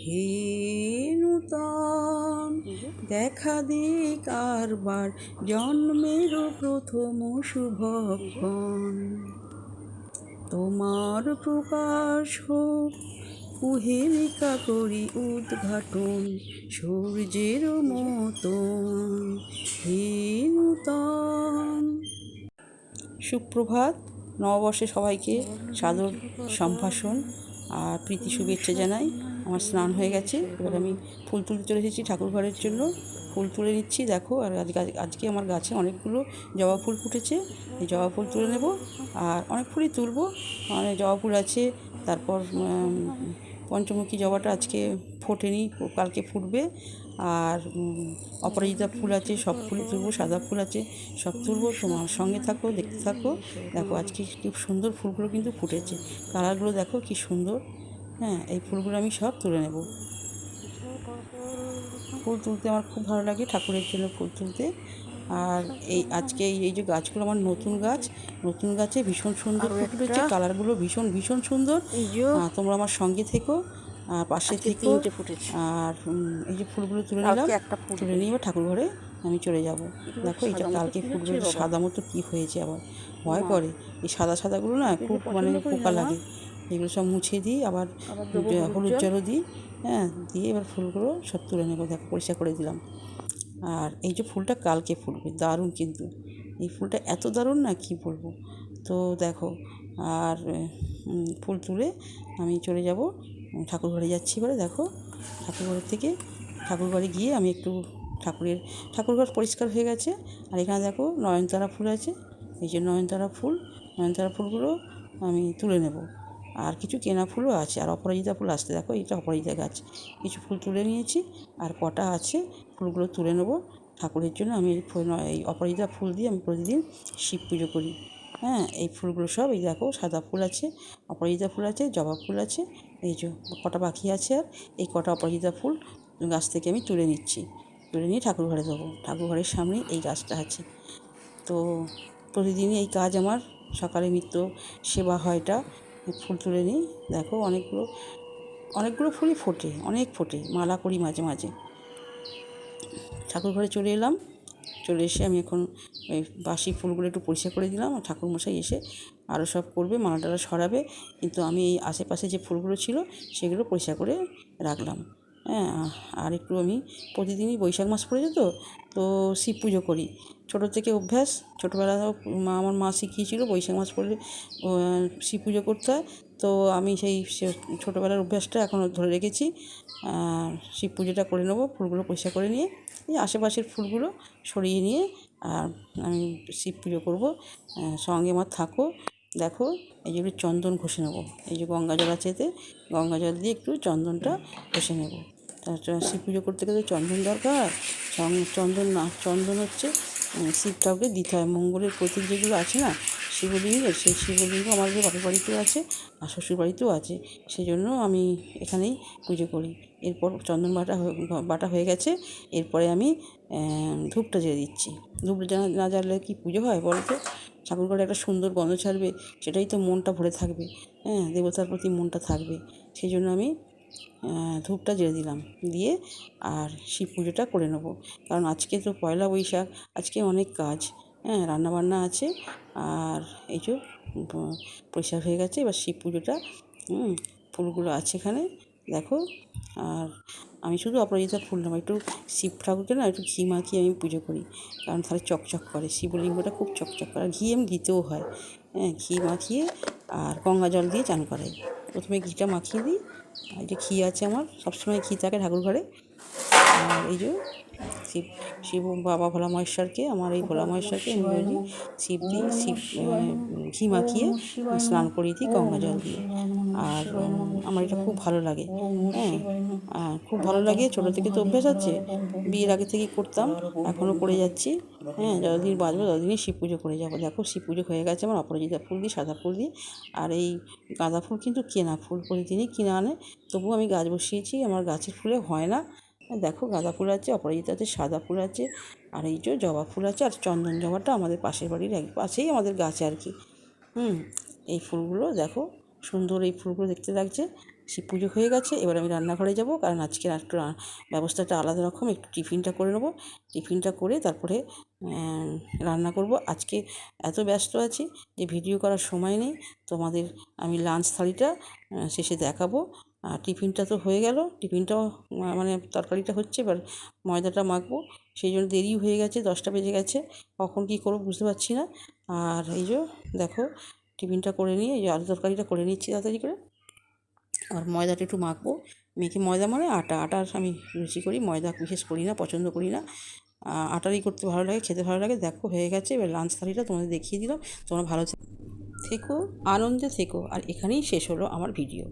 হে নূতন দেখা দে কারবার জন্মের প্রথম শুভক্ষণ তোমার প্রকাশ হোক কুহেলিকা করি উদ্ঘাটন, সূর্যের মতন। হে নূতন সুপ্রভাত, নববর্ষে সবাইকে সাদর সম্ভাষণ আর প্রীতি শুভেচ্ছা জানাই। আমার স্নান হয়ে গেছে। এবার আমি ফুল তুলতে চলে এসেছি ঠাকুর ঘরের জন্য। ফুল তুলে নিচ্ছি, দেখো। আর আজকে আমার গাছে অনেকগুলো জবা ফুল ফুটেছে। এই জবা ফুল তুলে নেব। আর অনেক ফুলই তুলবো। অনেক জবা ফুল আছে। তারপর পঞ্চমুখী জবাটা আজকে ফোটেনি কালকে ফুটবে। আর অপরাজিতা ফুল আছে, সব ফুলই তুলবো, সাদা ফুল আছে, সব তুলবো। তোমার সঙ্গে থাকো, দেখতে থাকো। দেখো, আজকে খুব সুন্দর ফুলগুলো কিন্তু ফুটেছে। কালারগুলো দেখো, কি সুন্দর। হ্যাঁ এই ফুলগুলো আমি সব তুলে নেব। ফুল তুলতে আমার খুব ভালো লাগে ঠাকুরের জন্য ফুল তুলতে। আর এই আজকে এই এই যে গাছগুলো আমার নতুন গাছ নতুন গাছে ভীষণ সুন্দর ফুল ফুটেছে কালারগুলো ভীষণ ভীষণ সুন্দর। তোমরা আমার সঙ্গে থেকো আর পাশে থেকো। আর এই যে ফুলগুলো তুলে নিলাম। তুলে নিয়ে ঠাকুর ঘরে আমি চলে যাব। দেখো মতো কালকে হচ্ছে বাবা? সাদা মতো কী হয়েছে আবার? ভয় করে। এই সাদা সাদাগুলো না খুব মানে পোকা লাগে। এগুলো সব মুছে দিই আবার হলুদ জলও দিই হ্যাঁ দিয়ে এবার ফুলগুলো সব তুলে নেব দেখো পরিষ্কার করে দিলাম। আর এই যে ফুলটা কালকে ফুলবে দারুণ কিন্তু। এই ফুলটা এত দারুণ না কি বলব? তো দেখো আর ফুল তুলে আমি চলে যাব ঠাকুর ঘরে যাচ্ছি এবারে দেখো। ঠাকুর ঘরের থেকে ঠাকুর ঘরে গিয়ে আমি একটু ঠাকুরের ঠাকুর ঘর পরিষ্কার হয়ে গেছে। আর এখানে দেখো নয়নতারা ফুল আছে এই যে নয়নতারা ফুল নয়নতারা ফুলগুলো আমি তুলে নেব। আর কিছু কেনা ফুলও আছে। আর অপরাজিতা ফুল আসতে দেখো এটা অপরাজিতা গাছ। কিছু ফুল তুলে নিয়েছি, আর কটা আছে, ফুলগুলো তুলে নেব। ঠাকুরের জন্য আমি এই অপরাজিতা ফুল দিয়ে আমি প্রতিদিন শিব পুজো করি। হ্যাঁ এই ফুলগুলো সব, এই দেখো সাদা ফুল আছে, অপরাজিতা ফুল আছে, জবা ফুল আছে, এই যে কটা বাকি আছে আর এই কটা অপরাজিতা ফুল গাছ থেকে আমি তুলে নিচ্ছি। তুলে নিয়ে ঠাকুর ঘরে দেবো। ঠাকুর ঘরের সামনে এই গাছটা আছে। তো প্রতিদিনই এই কাজ আমার, সকালে নিত্য সেবা হয় এটা। ফুল তুলে নিই। দেখো অনেকগুলো অনেকগুলো ফুলই ফোটে, অনেক ফোটে, মালা করি মাঝে মাঝে। ঠাকুর ঘরে চলে এলাম, চলে এসে আমি এখন ওই বাসি ফুলগুলো একটু পরিষ্কার করে দিলাম ঠাকুরমশাই এসে আরও সব করবে, মালাটালা সরাবে। কিন্তু আমি এই আশেপাশে যে ফুলগুলো ছিল, সেগুলো পরিষ্কার করে রাখলাম। হ্যাঁ আর একটু আমি প্রতিদিনই বৈশাখ মাস পড়েছে তো তো শিব পুজো করি। ছোটো থেকে অভ্যাস ছোটোবেলাও মা, আমার মা শিখিয়েছিল বৈশাখ মাস পড়লে শিব পুজো করতে হয়। তো আমি সেই ছোটোবেলার অভ্যাসটা এখনও ধরে রেখেছি। আর শিব পুজোটা করে নেব, ফুলগুলো পরিষ্কার করে নিয়ে, এই আশেপাশের ফুলগুলো সরিয়ে নিয়ে, আর আমি শিব পুজো করব। সঙ্গে আমার থাকো, দেখো, এই যে চন্দন ঘষে নেব। এই যে গঙ্গা জল আছে এতে, গঙ্গা জল দিয়ে একটু চন্দনটা ঘষে নেব। শিব পুজো করতে গেলে চন্দন দরকার। চন্দন না, চন্দন হচ্ছে শিব ঠাকুরকে দিতে হয়। মঙ্গলের প্রতীক যেগুলো আছে না শিবলিঙ্গের সেই শিবলিঙ্গ আমাদের বাপের বাড়িতেও আছে আর শ্বশুর বাড়িতেও আছে সেই জন্য আমি এখানেই পুজো করি। এরপর চন্দন বাটা বাটা হয়ে গেছে, এরপরে আমি ধূপটা জ্বেলে দিচ্ছি। ধূপটা না জ্বাললে কি পুজো হয় বলো তো ঠাকুর ঘরে একটা সুন্দর গন্ধ ছাড়বে, সেটাই তো মনটা ভরে থাকবে। হ্যাঁ দেবতার প্রতি মনটা থাকবে। সেই জন্য আমি ধূপটা জ্বেলে দিলাম। দিয়ে আর শিব পুজোটা করে নেব। কারণ আজকে তো পয়লা বৈশাখ আজকে অনেক কাজ হ্যাঁ রান্নাবান্না আছে। আর এই যে পরিষ্কার হয়ে গেছে। এবার শিব পুজোটা হুম, ফুলগুলো আছে এখানে দেখো। আর আমি শুধু অপরাজিতা ফুল নেব। একটু শিব ঠাকুরকে না একটু ঘি মাখিয়ে আমি পুজো করি। কারণ তাহলে চকচক করে। শিবলিঙ্গটা খুব চকচক করে। ঘি আমি দিতেও হয়। হ্যাঁ ঘি মাখিয়ে আর গঙ্গা জল দিয়ে চান করাই। প্রথমে ঘিটা মাখিয়ে দিই। এই যে ঘি আছে আমার, সবসময় ঘি থাকে ঠাকুর ঘরে আর এই যে শিব শিব বাবা ভোলা মহেশ্বরকে, আমার এই ভোলা মহেশ্বরকে আমি বলি শিব দিই শিব ঘি মাখিয়ে স্নান করিয়ে দিই গঙ্গা জল দিয়ে। আর আমার এটা খুব ভালো লাগে হ্যাঁ। খুব ভালো লাগে, ছোটো থেকে তো অভ্যেস আছে, বিয়ের আগে থেকেই করতাম, এখনও করে যাচ্ছি হ্যাঁ যতদিন বাঁচবো ততদিনই শিব পুজো করে যাব। দেখো, শিব পুজো হয়ে গেছে আমার, অপরাজিতা ফুল দিয়ে, সাদা ফুল দিয়ে, আর এই গাঁদা ফুল কিন্তু কেনা ফুল, প্রতিদিনই কিনে আনে। তবুও আমি গাছ বসিয়েছি, আমার গাছের ফুলে হয় না দেখো গাঁদা ফুল আছে, অপরাজিতা আছে, সাদা ফুল আছে, আর এই যে জবা ফুল আছে, আর চন্দন জবাটা আমাদের পাশের বাড়ির এক পাশেই আমাদের গাছ আর কি। হুম, এই ফুলগুলো দেখো, সুন্দর এই ফুলগুলো দেখতে লাগছে। শিব পুজো হয়ে গেছে, এবার আমি রান্নাঘরে যাব, কারণ আজকে একটু ব্যবস্থাটা আলাদা রকম, একটু টিফিনটা করে নেব। টিফিনটা করে তারপরে রান্না করব। আজকে এত ব্যস্ত আছি যে ভিডিও করার সময় নেই। তোমাদের আমি লাঞ্চ থালিটা শেষে দেখাবো। আর টিফিনটা তো হয়ে গেল। টিফিনটাও মানে তরকারিটা হচ্ছে, এবার ময়দাটা মাখবো। সেই জন্য দেরি হয়ে গেছে, দশটা বেজে গেছে। কখন কী করব বুঝতে পারছি না। আর এই যে, দেখো, টিফিনটা করে নিয়ে, এই যে আলু তরকারিটা করে নিচ্ছি তাড়াতাড়ি করে। আর ময়দাটা একটু মাখবো। মেখে ময়দা মানে আটা। আটার আমি রুচি করি, ময়দা বিশেষ করি না, পছন্দ করি না। আটারই করতে ভালো লাগে, খেতে ভালো লাগে। দেখো, হয়ে গেছে। এবার লাঞ্চ থালিটা তোমাদের দেখিয়ে দিলাম। তোমরা ভালো থেকো। আনন্দে থেকো। আর এখানেই শেষ হলো আমার ভিডিও